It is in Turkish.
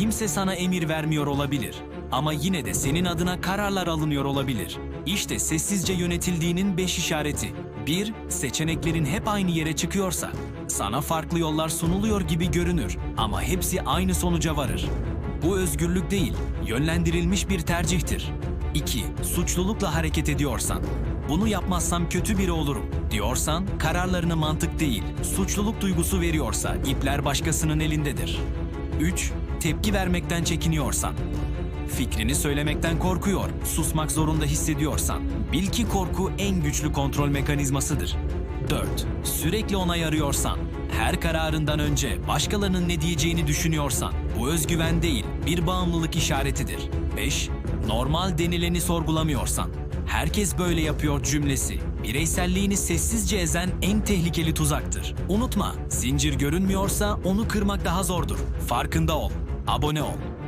Kimse sana emir vermiyor olabilir. Ama yine de senin adına kararlar alınıyor olabilir. İşte sessizce yönetildiğinin beş işareti. 1. Seçeneklerin hep aynı yere çıkıyorsa. Sana farklı yollar sunuluyor gibi görünür ama hepsi aynı sonuca varır. Bu özgürlük değil, yönlendirilmiş bir tercihtir. 2. Suçlulukla hareket ediyorsan. Bunu yapmazsam kötü biri olurum diyorsan kararlarını mantık değil, suçluluk duygusu veriyorsa ipler başkasının elindedir. 3. Tepki vermekten çekiniyorsan. Fikrini söylemekten korkuyor, susmak zorunda hissediyorsan, bil ki korku en güçlü kontrol mekanizmasıdır. 4. Sürekli onay arıyorsan, her kararından önce başkalarının ne diyeceğini düşünüyorsan, bu özgüven değil, bir bağımlılık işaretidir. 5. Normal denileni sorgulamıyorsan, herkes böyle yapıyor cümlesi, bireyselliğini sessizce ezen en tehlikeli tuzaktır. Unutma, zincir görünmüyorsa onu kırmak daha zordur. Farkında ol, abone ol.